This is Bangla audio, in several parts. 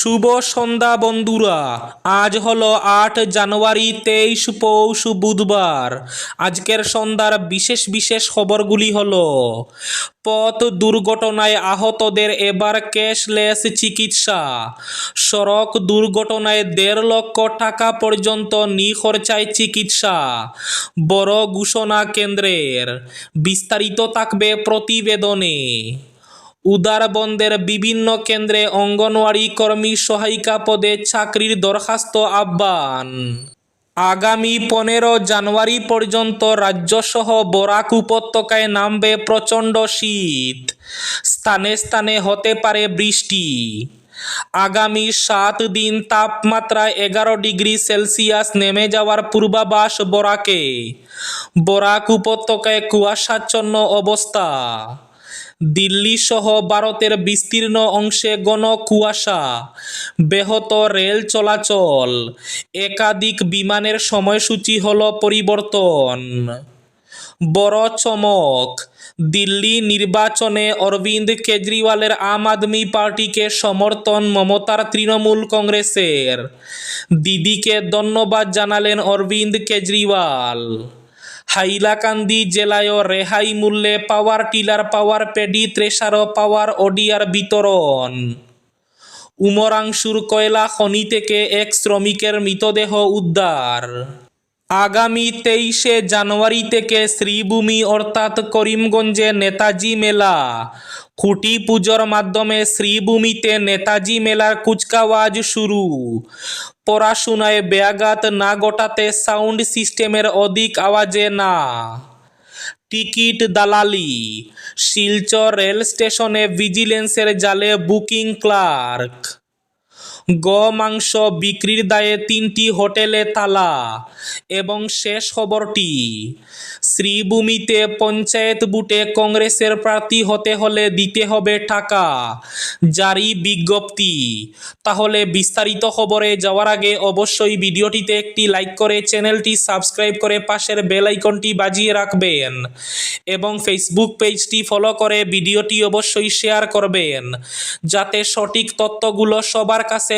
শুভ সন্ধ্যা বন্ধুরা। আজ হলো আট জানুয়ারি, তেইশ পৌষ বুধবার। আজকের সন্ধ্যার বিশেষ বিশেষ খবরগুলি হলো, পথ দুর্ঘটনায় আহতদের এবার ক্যাশলেস চিকিৎসা। সড়ক দুর্ঘটনায় দেড় লক্ষ টাকা পর্যন্ত নিখরচায় চিকিৎসা। বড় ঘোষণা কেন্দ্রের। বিস্তারিত থাকবে প্রতিবেদনে। উদারবন্দের বিভিন্ন কেন্দ্রে অঙ্গনওয়াড়ি কর্মী সহায়িকা পদে চাকরির দরখাস্ত আহ্বান। আগামী পনেরো জানুয়ারি পর্যন্ত রাজ্যসহ বরাক উপত্যকায় নামবে প্রচণ্ড শীত। স্থানে স্থানে হতে পারে বৃষ্টি। আগামী সাত দিন তাপমাত্রা এগারো ডিগ্রি সেলসিয়াস নেমে যাওয়ার পূর্বাভাস বরাকে। বরাক উপত্যকায় কুয়াশাচ্ছন্ন অবস্থা। দিল্লি সহ ভারতের বিস্তীর্ণ অংশে ঘন কুয়াশা, ব্যাহত রেল চলাচল, একাধিক বিমানের সময়সূচি হল পরিবর্তন। বড় চমক, দিল্লি নির্বাচনে অরবিন্দ কেজরিওয়ালের আম আদমি পার্টিকে সমর্থন মমতার তৃণমূল কংগ্রেসের। দিদিকে ধন্যবাদ জানালেন অরবিন্দ কেজরিওয়াল। হাইলাকান্দি জেলায় রেহাই মূল্যে পাওয়ার টিলার, পাওয়ার পেডি ত্রেসার পাওয়ার অডিয়ার বিতরণ। উমরাংশুর কয়লা খনি থেকে এক শ্রমিকের মৃতদেহ উদ্ধার। আগামী তেইশে জানুয়ারি থেকে শ্রীভূমি অর্থাৎ করিমগঞ্জে নেতাজি মেলা। খুঁটি পুজোর মাধ্যমে শ্রীভূমিতে নেতাজি মেলার কুচকাওয়াজ শুরু। পড়াশুনায় ব্যাঘাত না গোটাতে সাউন্ড সিস্টেমের অধিক আওয়াজে না। টিকিট দালালি, শিলচর রেল স্টেশনে ভিজিলেন্সের জালে বুকিং ক্লার্ক। মাংস বিক্রির দায়ে তিনটি হোটেলে তালা এবং শেষ খবরটি, শ্রীভূমিতে পঞ্চায়েত বুটে কংগ্রেসের প্রার্থী হতে হলে দিতে হবে টাকা, জারি বিজ্ঞপ্তি। তাহলে বিস্তারিত খবরে যাওয়ার আগে অবশ্যই ভিডিওটিতে একটি লাইক করে চ্যানেলটি সাবস্ক্রাইব করে পাশের বেল আইকনটি বাজিয়ে রাখবেন এবং ফেসবুক পেজটি ফলো করে ভিডিওটি অবশ্যই শেয়ার করবেন, যাতে সঠিক তথ্যগুলো সবার কাছে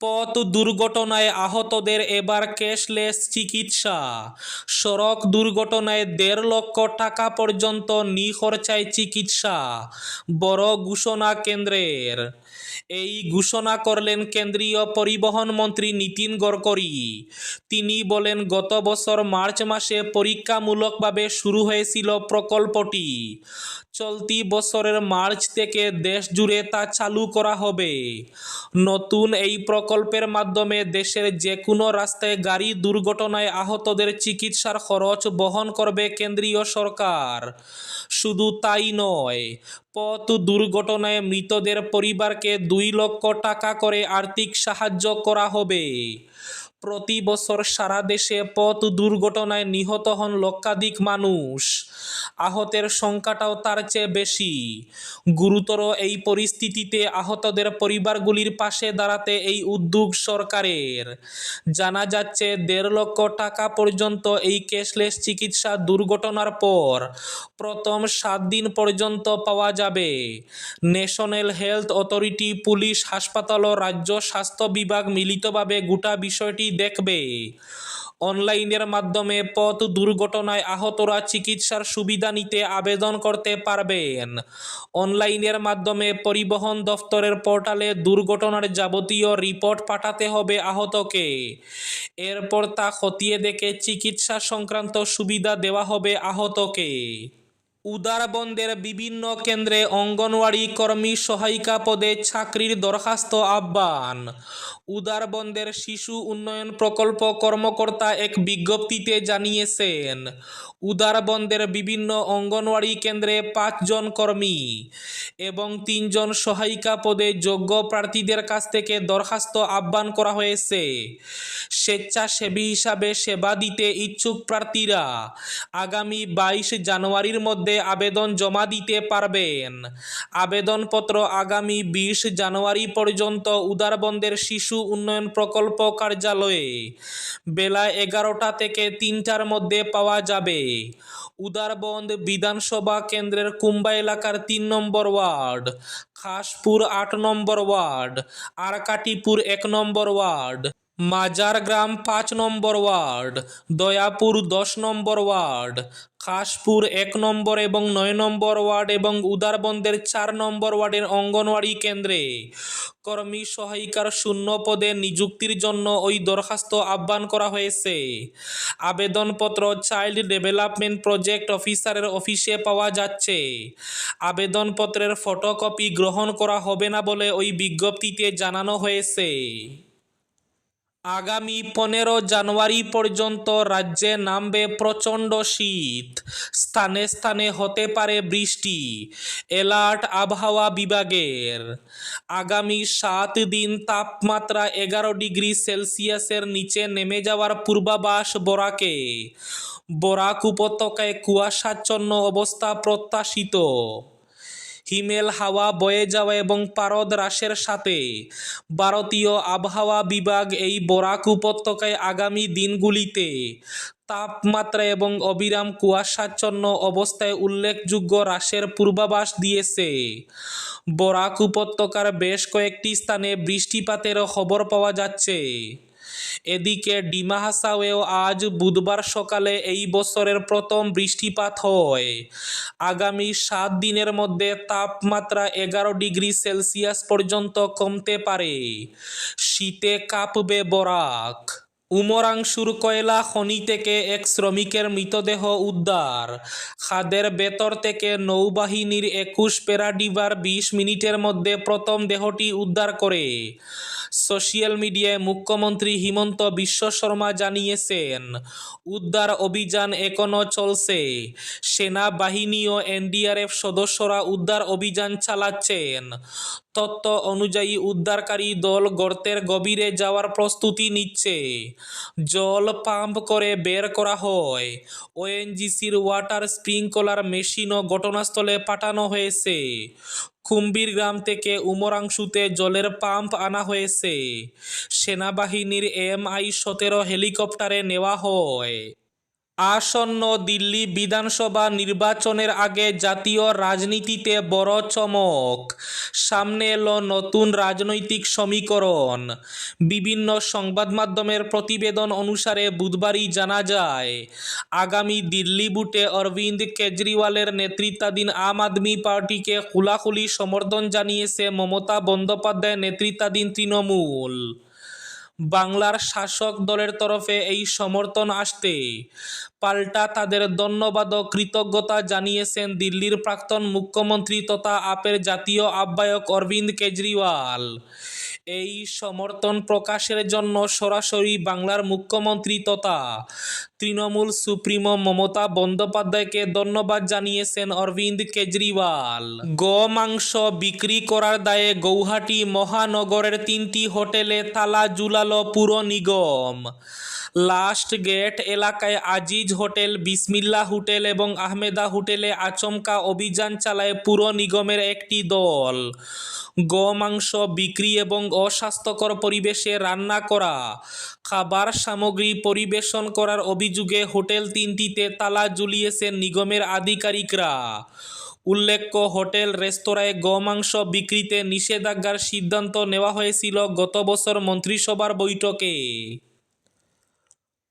পথ দুর্ঘটনায় আহতদের এবার ক্যাশলেস চিকিৎসা। সড়ক দুর্ঘটনায় দেড় লক্ষ টাকা পর্যন্ত নিখরচায় চিকিৎসা। বড় ঘোষণা কেন্দ্রের। এই ঘোষণা করলেন কেন্দ্রীয় পরিবহন মন্ত্রী নীতিন গডকরি। তিনি বলেন, গত বছর মার্চ মাসে পরীক্ষামূলকভাবে শুরু হয়েছিল প্রকল্পটি। চলতি বছরের মার্চ থেকে দেশ জুড়ে তা চালু করা হবে। নতুন এই প্রকল্পের মাধ্যমে দেশের যে কোনো রাস্তায় গাড়ি দুর্ঘটনায় আহতদের চিকিৎসার খরচ বহন করবে কেন্দ্রীয় সরকার। শুধু তাই নয়, পথ দুর্ঘটনায় মৃতদের পরিবারকে দুই লক্ষ টাকা করে আর্থিক সাহায্য করা হবে। প্রতি বছর সারা দেশে পথ দুর্ঘটনায় নিহত হন লক্ষাধিক মানুষ। আহতের সংখ্যাটাও তার চেয়ে বেশি। গুরুতর এই পরিস্থিতিতে আহতদের পরিবারগুলির পাশে দাঁড়াতে এই উদ্যোগ সরকারের। জানা যাচ্ছে, দেড় লক্ষ টাকা পর্যন্ত এই ক্যাশলেস চিকিৎসা দুর্ঘটনার পর প্রথম সাত দিন পর্যন্ত পাওয়া যাবে। ন্যাশনাল হেলথ অথরিটি, পুলিশ, হাসপাতাল ও রাজ্য স্বাস্থ্য বিভাগ মিলিতভাবে গোটা বিষয়টি দেখবে। অনলাইনের মাধ্যমে পথ দুর্ঘটনায় আহতরা চিকিৎসার সুবিধা নিতে আবেদন করতে পারবেন। অনলাইনের মাধ্যমে পরিবহন দফতরের পোর্টালে দুর্ঘটনার যাবতীয় রিপোর্ট পাঠাতে হবে আহতকে। এরপর তা খতিয়ে দেখে চিকিৎসা সংক্রান্ত সুবিধা দেওয়া হবে আহতকে। উদারবন্দের বিভিন্ন কেন্দ্রে অঙ্গনওয়াড়ি কর্মী সহায়িকা পদে চাকরির দরখাস্ত আহ্বান। উদারবন্দের শিশু উন্নয়ন প্রকল্প কর্মকর্তা এক বিজ্ঞপ্তিতে জানিয়েছেন, উদারবন্দের বিভিন্ন অঙ্গনওয়াড়ি কেন্দ্রে পাঁচজন কর্মী এবং তিনজন সহায়িকা পদে যোগ্য প্রার্থীদের কাছ থেকে দরখাস্ত আহ্বান করা হয়েছে। স্বেচ্ছাসেবী হিসাবে সেবা দিতে ইচ্ছুক প্রার্থীরা আগামী বাইশ জানুয়ারির মধ্যে আবেদন জমা দিতে পারবেন। আবেদনপত্র আগামী বিশ জানুয়ারি পর্যন্ত উদারবন্দের শিশু উন্নয়ন প্রকল্প কার্যালয়ে। বেলা এগারোটা থেকে তিনটার মধ্যে পাওয়া যাবে। উদারবন্দ বিধানসভা কেন্দ্রের কুম্বা এলাকার তিন নম্বর ওয়ার্ড, খাসপুর আট নম্বর ওয়ার্ড, আরকাটিপুর এক নম্বর ওয়ার্ড। মাজার গ্রাম পাঁচ নম্বর ওয়ার্ড, দয়াপুর দশ নম্বর ওয়ার্ড খাসপুর এক নম্বর এবং নয় নম্বর ওয়ার্ড এবং উদারবন্দের চার নম্বর ওয়ার্ডের অঙ্গনওয়াড়ি কেন্দ্রে। কর্মী সহায়িকার শূন্য পদে নিযুক্তির জন্য ওই দরখাস্ত আহ্বান করা হয়েছে। আবেদনপত্র চাইল্ড ডেভেলপমেন্ট প্রজেক্ট অফিসারের অফিসে পাওয়া যাচ্ছে। আবেদনপত্রের ফটোকপি গ্রহণ করা হবে না বলে ওই বিজ্ঞপ্তিতে জানানো হয়েছে। আগামী পনেরো জানুয়ারি পর্যন্ত রাজ্যে নামবে প্রচণ্ড শীত। স্থানে স্থানে হতে পারে বৃষ্টি। অ্যালার্ট আবহাওয়া বিভাগের। আগামী সাত দিন তাপমাত্রা এগারো ডিগ্রি সেলসিয়াসের নিচে নেমে যাওয়ার পূর্বাভাস বরাকে। বরাক উপত্যকায় কুয়াশাচ্ছন্ন অবস্থা প্রত্যাশিত। হিমেল হাওয়া বয়ে যাওয়া এবং পারদ হ্রাসের সাথে। ভারতীয় আবহাওয়া বিভাগ এই বরাক উপত্যকায় আগামী দিনগুলিতে তাপমাত্রা এবং অবিরাম কুয়াশাচ্ছন্ন অবস্থায় উল্লেখযোগ্য হ্রাসের পূর্বাভাস দিয়েছে। বরাক উপত্যকার বেশ কয়েকটি স্থানে বৃষ্টিপাতেরও খবর পাওয়া যাচ্ছে। এদিকে ডিমা হাসাওয়েও আজ বুধবার সকালে এই বছরের প্রথম বৃষ্টিপাত হয়। আগামী সাত দিনের মধ্যে তাপমাত্রা এগারো ডিগ্রি সেলসিয়াস পর্যন্ত কমতে পারে। শীতে কাঁপবে বরাক। উমরাংশুর কয়লা খনি থেকে এক শ্রমিকের মৃতদেহ উদ্ধার। খাদের বেতর থেকে নৌবাহিনীর একুশ প্যারাডিভার বিশ মিনিটের মধ্যে প্রথম দেহটি উদ্ধার করে। সোশ্যাল মিডিয়ায় মুখ্যমন্ত্রী হিমন্ত বিশ্ব শর্মা জানিয়েছেন, উদ্ধার অভিযান এখনও চলছে। সেনাবাহিনী ও এনডিআরএফ সদস্যরা উদ্ধার অভিযান চালাচ্ছেন। তথ্য অনুযায়ী উদ্ধারকারী দল গর্তের গভীরে যাওয়ার প্রস্তুতি নিচ্ছে। জল পাম্প করে বের করা হয়। ওএনজিসির ওয়াটার স্প্রিংকলার মেশিনও ঘটনাস্থলে পাঠানো হয়েছে। কুম্বির গ্রাম থেকে উমরাংশুতে জলের পাম্প আনা হয়েছে। সেনাবাহিনীর এম আই সতেরো হেলিকপ্টারে নেওয়া হয়। আসন্ন দিল্লি বিধানসভা নির্বাচনের আগে জাতীয় রাজনীতিতে বড় চমক। সামনে এলো নতুন রাজনৈতিক সমীকরণ। বিভিন্ন সংবাদ মাধ্যমের প্রতিবেদন অনুসারে বুধবারই জানা যায়, আগামী দিল্লি বুটে অরবিন্দ কেজরিওয়ালের নেতৃত্বাধীন আম আদমি পার্টিকে খোলাখুলি সমর্থন জানিয়েছে মমতা বন্দ্যোপাধ্যায় নেতৃত্বাধীন তৃণমূল। বাংলার শাসক দলের তরফে এই সমর্থন আসতে পাল্টা তাদের ধন্যবাদ ও কৃতজ্ঞতা জানিয়েছেন দিল্লির প্রাক্তন মুখ্যমন্ত্রী তথা আপের জাতীয় আহ্বায়ক অরবিন্দ কেজরিওয়াল। এই সমর্থন প্রকাশের জন্য সরাসরি বাংলার মুখ্যমন্ত্রী তথা তৃণমূল সুপ্রিমো মমতা বন্দ্যোপাধ্যায়কে ধন্যবাদ জানিয়েছেন অরবিন্দ কেজরিওয়াল। গ গোমাংস বিক্রি করার দায়ে গৌহাটি মহানগরের তিনটি হোটেলে তালা জুলালো পুর নিগম। লাস্ট গেট এলাকায় আজিজ হোটেল, বিসমিল্লা হোটেল এবং আহমেদা হোটেলে আচমকা অভিযান চালায় পুর নিগমের একটি দল। গোমাংস বিক্রি এবং অস্বাস্থ্যকর পরিবেশে রান্না করা, খাবার সামগ্রী পরিবেশন করার অভিযোগে হোটেল তিনটিতে তালা ঝুলিয়েছেন নিগমের আধিকারিকরা। উল্লেখ্য, হোটেল রেস্তোরাঁয় গোমাংস বিক্রিতে নিষেধাজ্ঞার সিদ্ধান্ত নেওয়া হয়েছিল গত বছর মন্ত্রিসভার বৈঠকে।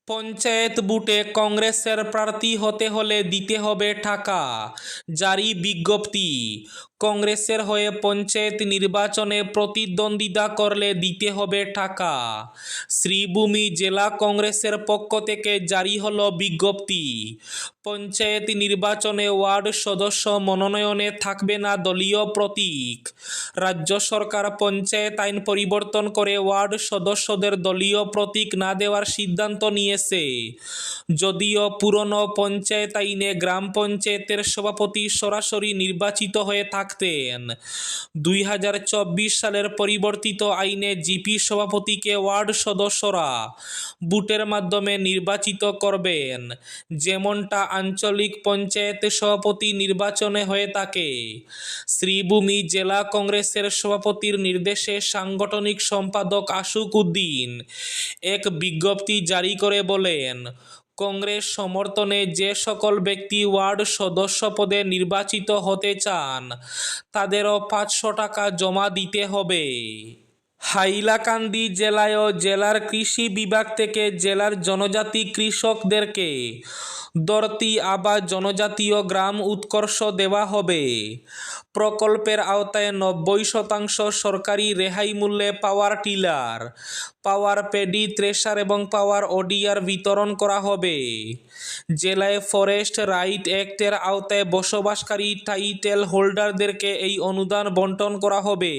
পঞ্চায়েত বুটে কংগ্রেসের প্রার্থী হতে হলে দিতে হবে টাকা। জারি বিজ্ঞপ্তি। কংগ্রেসের হয়ে পঞ্চায়েত নির্বাচনে প্রতিদ্বন্দ্বিতা করলে দিতে হবে টাকা। শ্রীভূমি জেলা কংগ্রেসের পক্ষ থেকে জারি হলো বিজ্ঞপ্তি। পঞ্চায়েত নির্বাচনে ওয়ার্ড সদস্য মনোনয়নে থাকবে না দলীয় প্রতীক। রাজ্য সরকার পঞ্চায়েত আইন পরিবর্তন করে ওয়ার্ড সদস্যদের দলীয় প্রতীক না দেওয়ার সিদ্ধান্ত নিয়ে জানিয়েছে যদিও পুরনো পঞ্চায়েত আইনে গ্রাম পঞ্চায়েতের সভাপতি সরাসরি নির্বাচিত হয়ে থাকতেন। দুই হাজার চব্বিশ সালের পরিবর্তিত আইনে জিপি সভাপতিকে ওয়ার্ড সদস্যরা বুটের মাধ্যমে নির্বাচিত করবেন। যেমনটা আঞ্চলিক পঞ্চায়েত সভাপতি নির্বাচনে হয়ে থাকে। শ্রীভূমি জেলা কংগ্রেসের সভাপতির নির্দেশে সাংগঠনিক সম্পাদক আশুক উদ্দিন এক বিজ্ঞপ্তি জারি করে বলেন, কংগ্রেস সমর্থনে যে সকল ব্যক্তি ওয়ার্ড সদস্য পদে নির্বাচিত হতে চান, তাদেরও পাঁচশো টাকা জমা দিতে হবে। হাইলাকান্দি জেলায় জেলার কৃষি বিভাগ থেকে জেলার জনজাতি কৃষকদেরকে দরতি আবা জনজাতীয় গ্রাম উৎকর্ষ দেওয়া হবে। প্রকল্পের আওতায় নব্বই শতাংশ সরকারি রেহাই মূল্যে power tiller, power paddy thresher এবং পাওয়ার ওডিআর বিতরণ করা হবে। জেলায় ফরেস্ট রাইট অ্যাক্টের আওতায় বসবাসকারী টাইটেল হোল্ডারদেরকে এই অনুদান বন্টন করা হবে।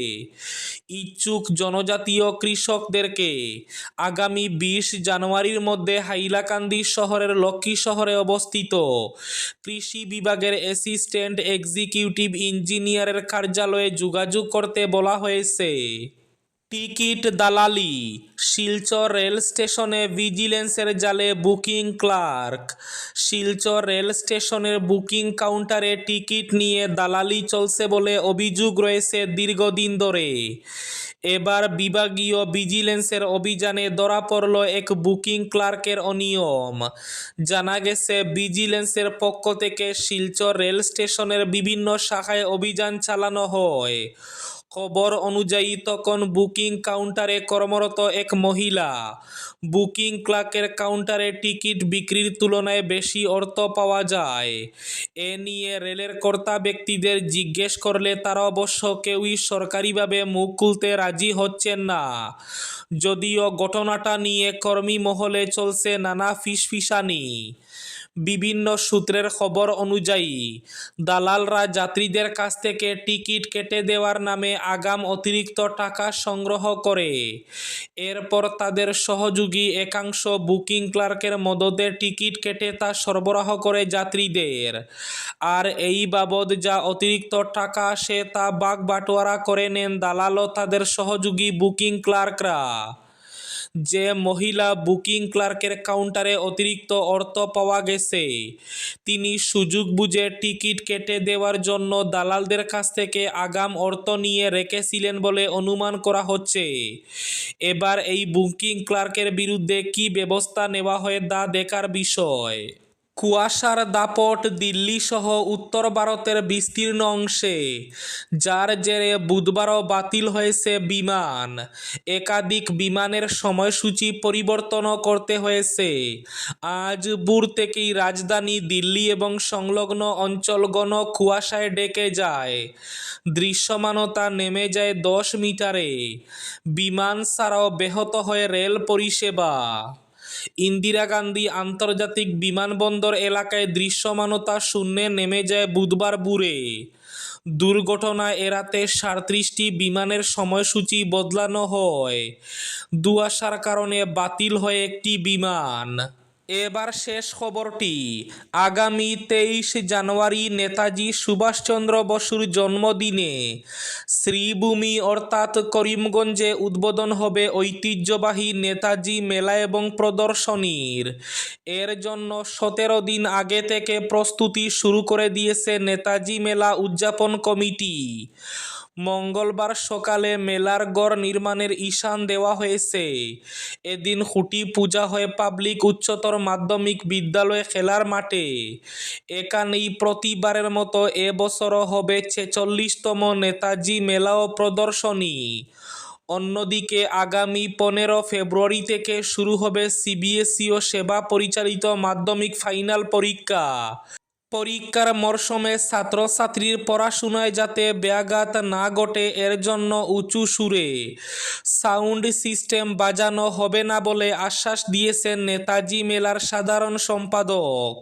ইচ্ছুক জনজাতীয় কৃষকদেরকে আগামী বিশ জানুয়ারির মধ্যে হাইলাকান্দি শহরের লক্ষ্মী শহরে অবস্থিত। কৃষি বিভাগের অ্যাসিস্ট্যান্ট এক্সিকিউটিভ ইঞ্জিনিয়ারের কার্যালয়ে যোগাযোগ করতে বলা হয়েছে, টিকিট দালালি, শিলচর রেল স্টেশনে ভিজিলেন্সের জালে বুকিং ক্লার্ক, শিলচর রেল স্টেশনের বুকিং কাউন্টারে টিকিট নিয়ে দালালি চলছে বলে অভিযোগ রয়েছে দীর্ঘদিন ধরে। এবার বিভাগীয় ভিজিলেন্সের অভিযানে ধরা পড়ল এক বুকিং ক্লার্কের অনিয়ম। জানা গেছে, ভিজিলেন্সের পক্ষ থেকে শিলচর রেল স্টেশনের বিভিন্ন শাখায় অভিযান চালানো হয়। খবর অনুযায়ী তখন বুকিং কাউন্টারে কর্মরত এক মহিলা। বুকিং ক্লার্কের কাউন্টারে টিকিট বিক্রির তুলনায় বেশি অর্থ পাওয়া যায়। এ নিয়ে রেলের কর্তা ব্যক্তিদের জিজ্ঞেস করলে তারা অবশ্য কেউই সরকারিভাবে মুখ খুলতে রাজি হচ্ছেন না। যদিও ঘটনাটা নিয়ে কর্মী মহলে চলছে নানা ফিসফিসানি। বিভিন্ন সূত্রের খবর অনুযায়ী, দালালরা যাত্রীদের কাছ থেকে টিকিট কেটে দেওয়ার নামে আগাম অতিরিক্ত টাকা সংগ্রহ করে। এরপর তাদের সহযোগী একাংশ বুকিং ক্লার্কের মদতে টিকিট কেটে তা সরবরাহ করে যাত্রীদের। আর এই বাবদ যা অতিরিক্ত টাকা আসে তা বাগ বাটোয়ারা করে নেন দালাল ও তাদের সহযোগী বুকিং ক্লার্করা। যে মহিলা বুকিং ক্লার্কের কাউন্টারে অতিরিক্ত অর্থ পাওয়া গেছে, তিনি সুযোগ বুঝে টিকিট কেটে দেওয়ার জন্য দালালদের কাছ থেকে আগাম অর্থ নিয়ে রেখেছিলেন বলে অনুমান করা হচ্ছে। এবার এই বুকিং ক্লার্কের বিরুদ্ধে কি ব্যবস্থা নেওয়া হয় তা দেখার বিষয়। কুয়াশার দাপট দিল্লি সহ উত্তর ভারতের বিস্তীর্ণ অংশে। যার জেরে বুধবারও বাতিল হয়েছে বিমান। একাধিক বিমানের সময়সূচি পরিবর্তনও করতে হয়েছে। আজ ভোর থেকেই রাজধানী দিল্লি এবং সংলগ্ন অঞ্চলগণ কুয়াশায় ডেকে যায়। দৃশ্যমানতা নেমে যায় দশ মিটারে। বিমান ছাড়াও ব্যাহত হয় রেল পরিষেবা। ইন্দিরা গান্ধী আন্তর্জাতিক বিমানবন্দর এলাকায় দৃশ্যমানতা শূন্যে নেমে যায় বুধবার বুড়ে দুর্ঘটনা এড়াতে সাঁত্রিশটি বিমানের সময়সূচি বদলানো হয়। দুয়াশার কারণে বাতিল হয় একটি বিমান। এবার শেষ খবরটি। আগামী তেইশ জানুয়ারি নেতাজি সুভাষচন্দ্র বসুর জন্মদিনে শ্রীভূমি অর্থাৎ করিমগঞ্জে উদ্বোধন হবে ঐতিহ্যবাহী নেতাজি মেলা এবং প্রদর্শনীর। এর জন্য সতেরো দিন আগে থেকে প্রস্তুতি শুরু করে দিয়েছে নেতাজি মেলা উদযাপন কমিটি। মঙ্গলবার সকালে মেলার গড় নির্মাণের ঈশান দেওয়া হয়েছে। এদিন খুঁটি পূজা হয় পাবলিক উচ্চতর মাধ্যমিক বিদ্যালয় খেলার মাঠে। এখানেই প্রতিবারের মতো এবছরও হবে ছেচল্লিশতম নেতাজি মেলা ও প্রদর্শনী। অন্যদিকে আগামী পনেরো ফেব্রুয়ারি থেকে শুরু হবে সিবিএসই ও সেবা পরিচালিত মাধ্যমিক ফাইনাল পরীক্ষা। পরীক্ষার মরশুমে ছাত্রছাত্রীর পড়াশোনায় যাতে ব্যাঘাত না ঘটে, এর জন্য উঁচু সুরে। সাউন্ড সিস্টেম বাজানো হবে না বলে আশ্বাস দিয়েছেন নেতাজি মেলার সাধারণ সম্পাদক।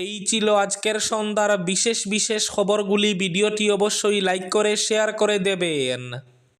এই ছিল আজকের সন্ধ্যার বিশেষ বিশেষ খবরগুলি। ভিডিওটি অবশ্যই লাইক করে, শেয়ার করে দেবেন।